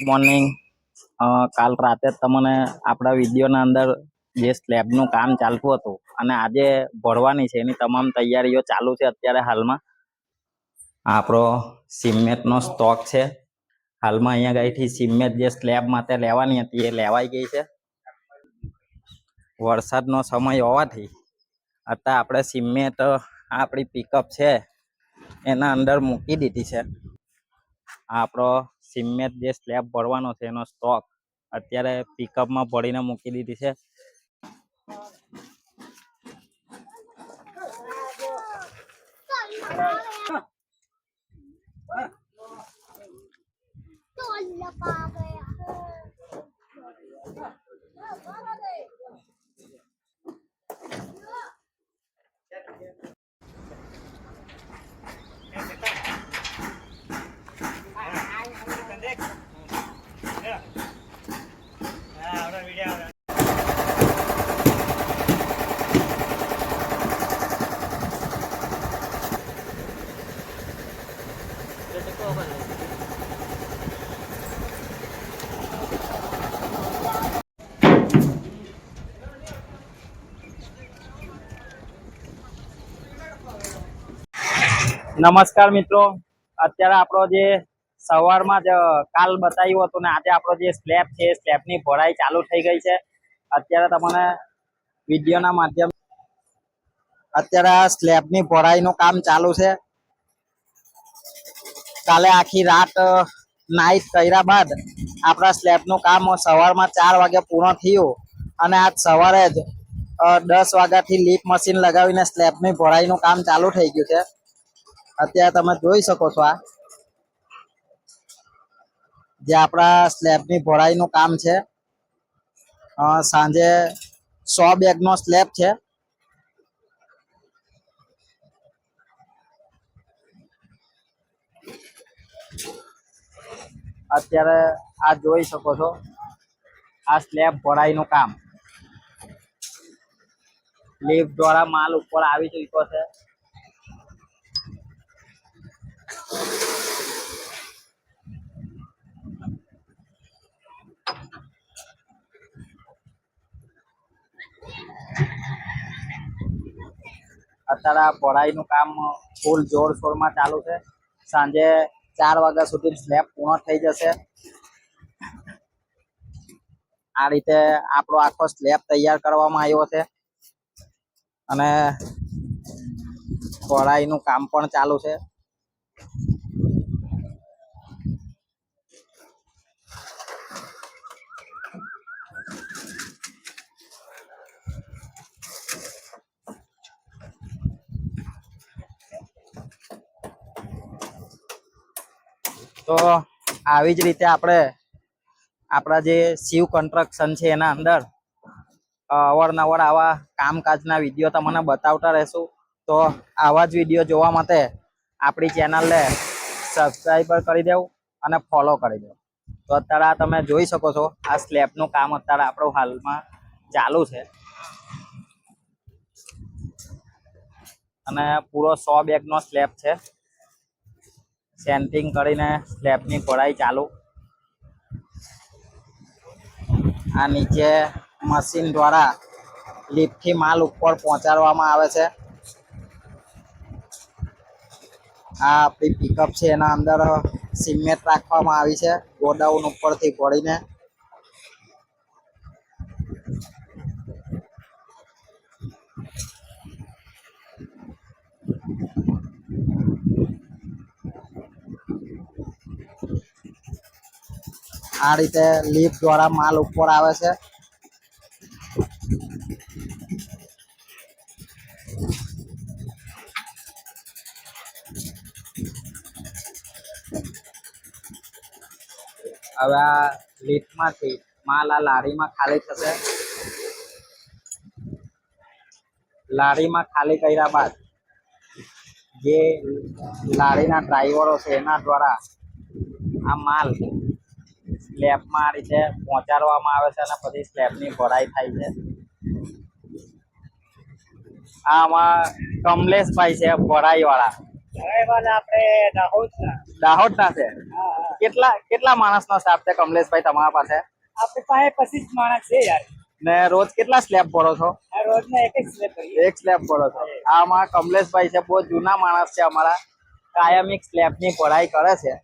Morning કાલ રાતે તમને આપણા વિડીયોના અંદર જે સ્લેબનું કામ ચાલતું હતું અને આજે ભરવાની છે, એની તમામ તૈયારીઓ ચાલુ છે અત્યારે હાલમાં. આપણો સિમેન્ટનો સ્ટોક છે. હાલમાં અહીંયા ગઈથી સિમેન્ટ જે સ્લેબ માટે લેવાની હતી એ લેવાઈ ગઈ છે. વરસાદનો સમય હોવાથી અત્યારે આપણે સિમેન્ટ આપણી પિકઅપ છે, એના અંદર મૂકી દીધી છે. આપણો સિમેન્ટ જે સ્લેબ ભરવાનો છે એનો સ્ટોક અત્યારે પિકઅપમાં ભરીને મૂકી દીધી છે. નમસ્કાર મિત્રો. અત્યારે આપણો જે સવારમાં જ કાલ બતાવ્યું હતું ને, આજે આપણો જે સ્લેબ છે, સ્લેબની ભરાઈ ચાલુ થઈ ગઈ છે. અત્યારે તમને વિડીયોના માધ્યમ અત્યારે આ સ્લેબની ભરાઈનું કામ ચાલુ છે. કાલે આખી રાત નાઇટ કર્યા બાદ આપણા સ્લેબનું કામ સવારમાં ચાર વાગે પૂર્ણ થયું અને આજ સવારે જ દસ વાગ્યાથી લીપ મશીન લગાવીને સ્લેબની ભરાઈનું કામ ચાલુ થઈ ગયું છે. અત્યારે તમે જોઈ શકો છો આ. જે આપણા સ્લેબની ભરાઈનું કામ છે. સાંજે સો બેગનો સ્લેબ છે. અત્યારે આ જોઈ શકો છો. આ સ્લેબ ભરાઈનું કામ. લીફ દ્વારા માલ ઉપર આવી ચૂક્યો છે. અત્યારે આ પઢાઈનું કામ ફૂલ જોરશોરમાં ચાલુ છે. સાંજે ચાર વાગ્યા સુધી સ્લેબ પૂર્ણ થઈ જશે. આ રીતે આપણો આખો સ્લેબ તૈયાર કરવામાં આવ્યો છે. અને કોળાઈનું કામ પણ ચાલુ છે. તો આવી જ રીતે આપણે આપણા જે શિવ કન્સ્ટ્રક્શન છે એના અંદર અવારનવાર આવા કામકાજના વીડિયો તમને બતાવતા રહેશું. તો આવા જ વીડિયો જોવા માટે આપણી ચેનલને સબસ્ક્રાઈબર કરી દેવું અને ફોલો કરી દેવું. તો અત્યારે આ તમે જોઈ શકો છો, આ સ્લેબનું કામ અત્યારે આપણું હાલમાં ચાલુ છે. અને પૂરો સો બેગનો સ્લેબ છે. સેન્ટિંગ કરીને સ્લેબની પડાઈ ચાલુ. આ નીચે મશીન દ્વારા લિફ્ટથી માલ ઉપર પહોંચાડવામાં આવે છે. આ આપણી પિકઅપ છે, એના અંદર સિમેન્ટ રાખવામાં આવી છે, ગોડાઉન ઉપરથી ભરીને આ રીતે લિફ્ટ દ્વારા માલ ઉપર આવે છે. હવે આ લિફ્ટમાંથી માલ આ લારીમાં ખાલી થશે. લારીમાં ખાલી કર્યા બાદ જે લારીના ડ્રાઈવરો છે એના દ્વારા આ માલ સ્લેબમાં આ રીતે પહોંચાડવામાં આવે છે અને પછી સ્લેબની ભરાઈ થાય છે. આ આમાં કમલેશભાઈ છે ભરાઈ વાળા દાહોદ દાહોદના. દાહોદના છે? કેટલા કેટલા માણસનો સ્ટાફ છે કમલેશભાઈ તમારા પાસે? આપણી પાસે પચીસ માણસ છે યાર. ને રોજ કેટલા સ્લેબ ભરો છો? રોજ ને એક સ્લેબ એક સ્લેબ ભરો છો. આમાં કમલેશભાઈ છે બહુ જૂના માણસ છે અમારા. કાયમિક સ્લેબની ભરાઈ કરે છે.